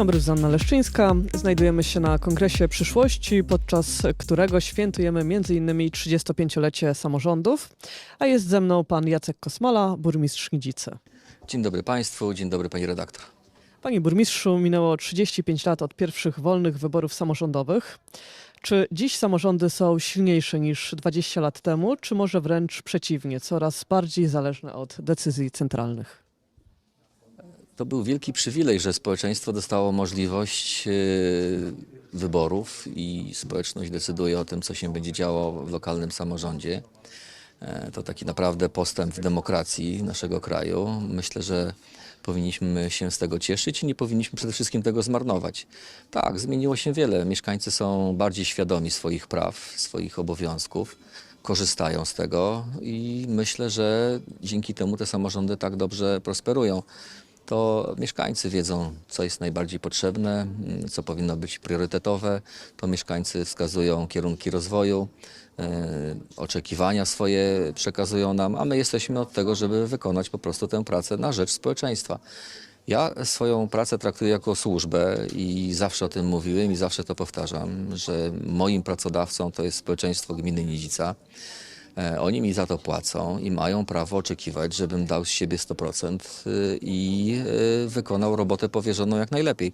Dobry, Zuzanna Leszczyńska. Znajdujemy się na Kongresie Przyszłości, podczas którego świętujemy m.in. 35-lecie samorządów, a jest ze mną pan Jacek Kosmala, burmistrz Nidzicy. Dzień dobry Państwu, dzień dobry Pani redaktor. Panie burmistrzu, minęło 35 lat od pierwszych wolnych wyborów samorządowych. Czy dziś samorządy są silniejsze niż 20 lat temu, czy może wręcz przeciwnie, coraz bardziej zależne od decyzji centralnych? To był wielki przywilej, że społeczeństwo dostało możliwość e, wyborów i społeczność decyduje o tym, co się będzie działo w lokalnym samorządzie. E, To taki naprawdę postęp w demokracji naszego kraju. Myślę, że powinniśmy się z tego cieszyć i nie powinniśmy przede wszystkim tego zmarnować. Tak, zmieniło się wiele. Mieszkańcy są bardziej świadomi swoich praw, swoich obowiązków, korzystają z tego i myślę, że dzięki temu te samorządy tak dobrze prosperują. To mieszkańcy wiedzą, co jest najbardziej potrzebne, mm, co powinno być priorytetowe. To mieszkańcy wskazują kierunki rozwoju, e, oczekiwania swoje przekazują nam, a my jesteśmy od tego, żeby wykonać po prostu tę pracę na rzecz społeczeństwa. Ja swoją pracę traktuję jako służbę i zawsze o tym mówiłem i zawsze to powtarzam, że moim pracodawcą to jest społeczeństwo gminy Nidzica. E, Oni mi za to płacą i mają prawo oczekiwać, żebym dał z siebie 100% y, i y, wykonał robotę powierzoną jak najlepiej.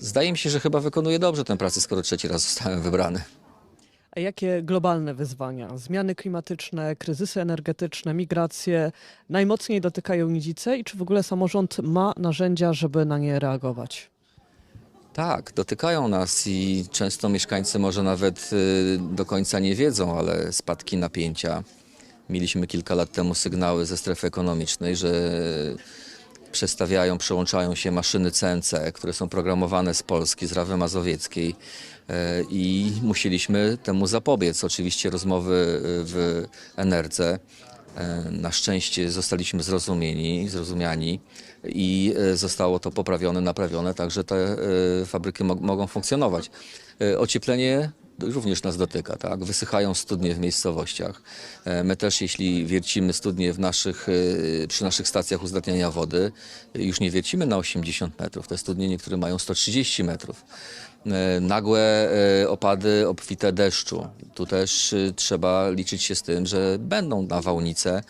Zdaje mi się, że chyba wykonuję dobrze tę pracę, skoro trzeci raz zostałem wybrany. A jakie globalne wyzwania, zmiany klimatyczne, kryzysy energetyczne, migracje najmocniej dotykają Nidzice i czy w ogóle samorząd ma narzędzia, żeby na nie reagować? Tak, dotykają nas i często mieszkańcy może nawet y, do końca nie wiedzą, ale spadki napięcia. Mieliśmy kilka lat temu sygnały ze strefy ekonomicznej, że przestawiają, przełączają się maszyny CNC, które są programowane z Polski, z Rawy Mazowieckiej e, i musieliśmy temu zapobiec. Oczywiście rozmowy y, w Enerdze. E, Na szczęście zostaliśmy zrozumieni, zrozumiani i e, zostało to poprawione, naprawione, tak że te e, fabryki mo- mogą funkcjonować. Ocieplenie również nas dotyka, tak? Wysychają studnie w miejscowościach. E, My też, jeśli wiercimy studnie w naszych, e, przy naszych stacjach uzdatniania wody, e, już nie wiercimy na 80 metrów. Te studnie niektóre mają 130 metrów. Nagłe opady obfite deszczu. Tu też trzeba liczyć się z tym, że będą nawałnice.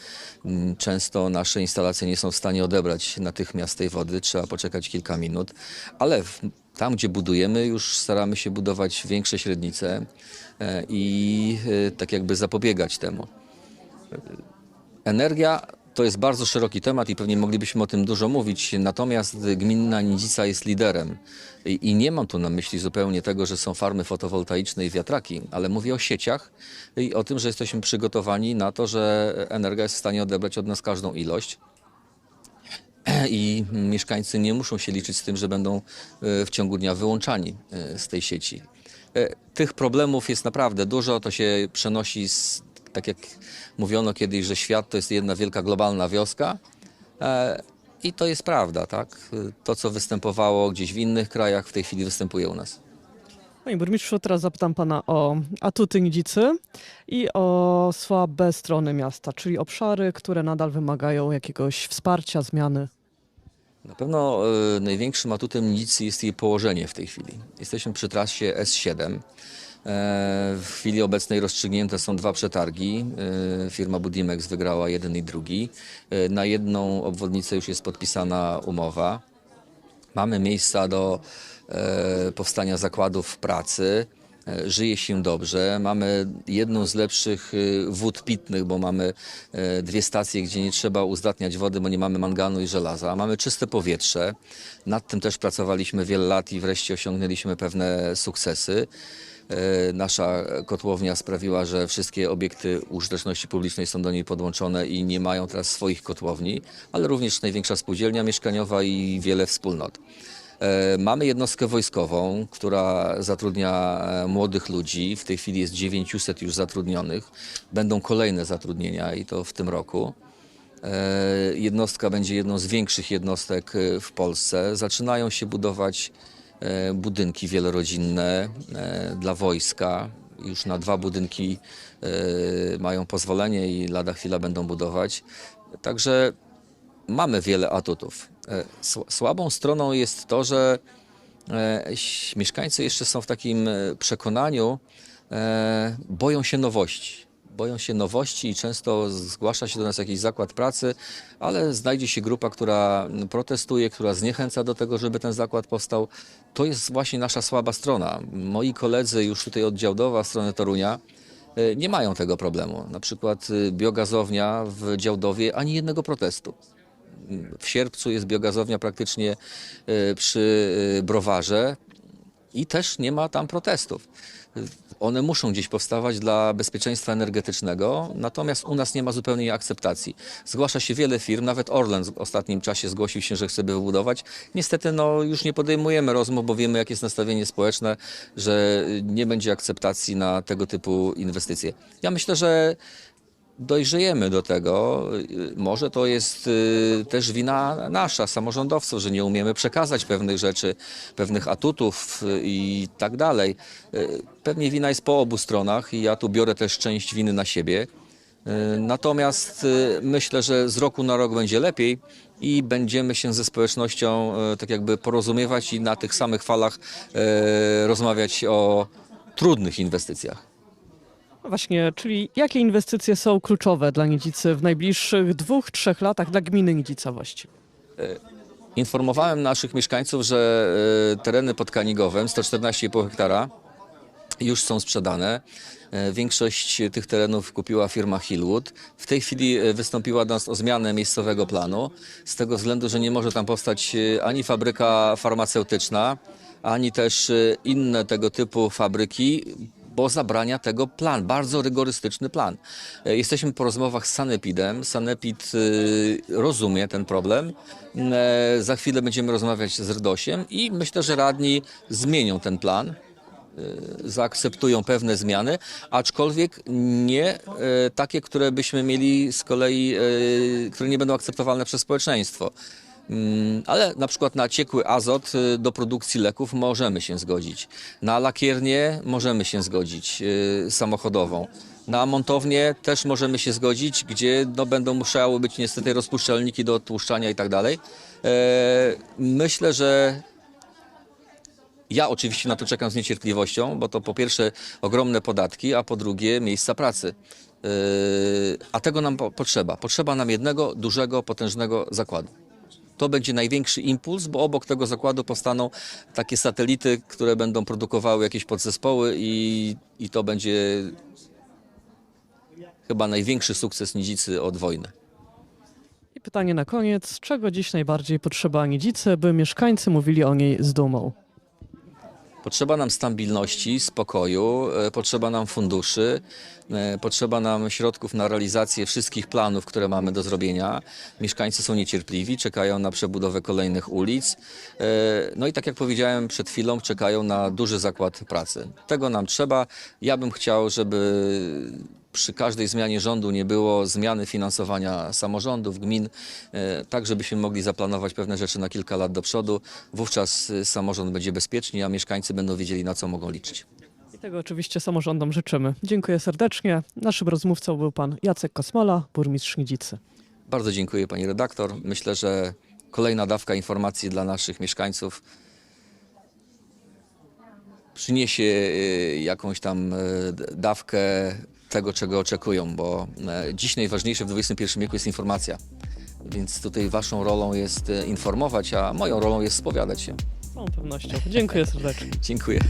Mm, Często nasze instalacje nie są w stanie odebrać natychmiast tej wody, trzeba poczekać kilka minut, ale w, tam, gdzie budujemy, już staramy się budować większe średnice e, i e, tak jakby zapobiegać temu. Energia to jest bardzo szeroki temat i pewnie moglibyśmy o tym dużo mówić, natomiast gminna Nidzica jest liderem. I, I nie mam tu na myśli zupełnie tego, że są farmy fotowoltaiczne i wiatraki, ale mówię o sieciach i o tym, że jesteśmy przygotowani na to, że energia jest w stanie odebrać od nas każdą ilość. I mieszkańcy nie muszą się liczyć z tym, że będą e, w ciągu dnia wyłączani e, z tej sieci. E, Tych problemów jest naprawdę dużo, to się przenosi z, tak jak mówiono kiedyś, że świat to jest jedna wielka globalna wioska. E, I to jest prawda, tak? E, To, co występowało gdzieś w innych krajach, w tej chwili występuje u nas. Panie burmistrzu, teraz zapytam pana o atuty Nidzicy i o słabe strony miasta, czyli obszary, które nadal wymagają jakiegoś wsparcia, zmiany. Na pewno e, największym atutem Nidzicy jest jej położenie w tej chwili. Jesteśmy przy trasie S7. E, w chwili obecnej rozstrzygnięte są dwa przetargi. E, firma Budimex wygrała jeden i drugi. Na jedną obwodnicę już jest podpisana umowa. Mamy miejsca do e, powstania zakładów pracy. E, Żyje się dobrze. Mamy jedną z lepszych e, wód pitnych, bo mamy dwie stacje, gdzie nie trzeba uzdatniać wody, bo nie mamy manganu i żelaza. Mamy czyste powietrze. Nad tym też pracowaliśmy wiele lat i wreszcie osiągnęliśmy pewne sukcesy. E, Nasza kotłownia sprawiła, że wszystkie obiekty użyteczności publicznej są do niej podłączone i nie mają teraz swoich kotłowni, ale również największa spółdzielnia mieszkaniowa i wiele wspólnot. E, Mamy jednostkę wojskową, która zatrudnia e, młodych ludzi. W tej chwili jest 900 już zatrudnionych. Będą kolejne zatrudnienia i to w tym roku. Jednostka będzie jedną z większych jednostek w Polsce. Zaczynają się budować budynki wielorodzinne e, dla wojska. Już na dwa budynki e, mają pozwolenie i lada chwila będą budować. Także mamy wiele atutów. E, sł- Słabą stroną jest to, że e, mieszkańcy jeszcze są w takim e, przekonaniu, e, boją się nowości. Boją się nowości i często zgłasza się do nas jakiś zakład pracy, ale znajdzie się grupa, która protestuje, która zniechęca do tego, żeby ten zakład powstał. To jest właśnie nasza słaba strona. Moi koledzy już tutaj od Działdowa, w stronę Torunia, e, nie mają tego problemu. Na przykład e, biogazownia w Działdowie ani jednego protestu. W sierpcu jest biogazownia praktycznie e, przy browarze i też nie ma tam protestów. One muszą gdzieś powstawać dla bezpieczeństwa energetycznego, natomiast u nas nie ma zupełnej akceptacji. Zgłasza się wiele firm, nawet Orlen w ostatnim czasie zgłosił się, że chce wybudować. Niestety no, już nie podejmujemy rozmów, bo wiemy, jakie jest nastawienie społeczne, że nie będzie akceptacji na tego typu inwestycje. Ja myślę, że dojrzejemy do tego. Może to jest y, też wina nasza, samorządowców, że nie umiemy przekazać pewnych rzeczy, pewnych atutów y, i tak dalej. Y, Pewnie wina jest po obu stronach i ja tu biorę też część winy na siebie. Natomiast myślę, że z roku na rok będzie lepiej i będziemy się ze społecznością tak jakby porozumiewać i na tych samych falach rozmawiać o trudnych inwestycjach. Właśnie, czyli jakie inwestycje są kluczowe dla Nidzicy w najbliższych dwóch, trzech latach dla gminy Nidzica właściwie? Informowałem naszych mieszkańców, że e, tereny pod Kanigowem, 114,5 hektara, już są sprzedane. E, Większość tych terenów kupiła firma Hillwood. W tej chwili e, wystąpiła do nas o zmianę miejscowego planu, z tego względu, że nie może tam powstać e, ani fabryka farmaceutyczna, ani też e, inne tego typu fabryki, bo zabrania tego plan, bardzo rygorystyczny plan. E, Jesteśmy po rozmowach z Sanepidem. Sanepid y, rozumie ten problem. E, Za chwilę będziemy rozmawiać z RDOSiem i myślę, że radni zmienią ten plan e, zaakceptują pewne zmiany, aczkolwiek nie e, takie, które byśmy mieli z kolei, e, które nie będą akceptowalne przez społeczeństwo. Mm, Ale na przykład na ciekły azot e, do produkcji leków możemy się zgodzić. Na lakiernię możemy się zgodzić e, samochodową. Na montownię też możemy się zgodzić, gdzie no, będą musiały być niestety rozpuszczalniki do odtłuszczania i tak dalej. E, Myślę, że ja oczywiście na to czekam z niecierpliwością, bo to po pierwsze ogromne podatki, a po drugie miejsca pracy. Yy, a tego nam po- potrzeba. Potrzeba nam jednego dużego, potężnego zakładu. To będzie największy impuls, bo obok tego zakładu powstaną takie satelity, które będą produkowały jakieś podzespoły i, i to będzie chyba największy sukces Nidzicy od wojny. I pytanie na koniec, czego dziś najbardziej potrzeba Nidzicy, by mieszkańcy mówili o niej z dumą? Potrzeba nam stabilności, spokoju, e, potrzeba nam funduszy, e, potrzeba nam środków na realizację wszystkich planów, które mamy do zrobienia. Mieszkańcy są niecierpliwi, czekają na przebudowę kolejnych ulic. E, No i tak jak powiedziałem przed chwilą, czekają na duży zakład pracy. Tego nam trzeba. Ja bym chciał, żeby przy każdej zmianie rządu nie było zmiany finansowania samorządów, gmin, e, tak żebyśmy mogli zaplanować pewne rzeczy na kilka lat do przodu. Wówczas e, samorząd będzie bezpieczny, a mieszkańcy będą wiedzieli, na co mogą liczyć. I tego oczywiście samorządom życzymy. Dziękuję serdecznie. Naszym rozmówcą był pan Jacek Kosmola, burmistrz Nidzicy. Bardzo dziękuję pani redaktor. Myślę, że kolejna dawka informacji dla naszych mieszkańców przyniesie e, jakąś tam dawkę tego, czego oczekują, bo e, dziś najważniejsze w XXI wieku jest informacja. Więc tutaj waszą rolą jest e, informować, a moją rolą jest spowiadać się. Z całą pewnością. Dziękuję serdecznie. Dziękuję.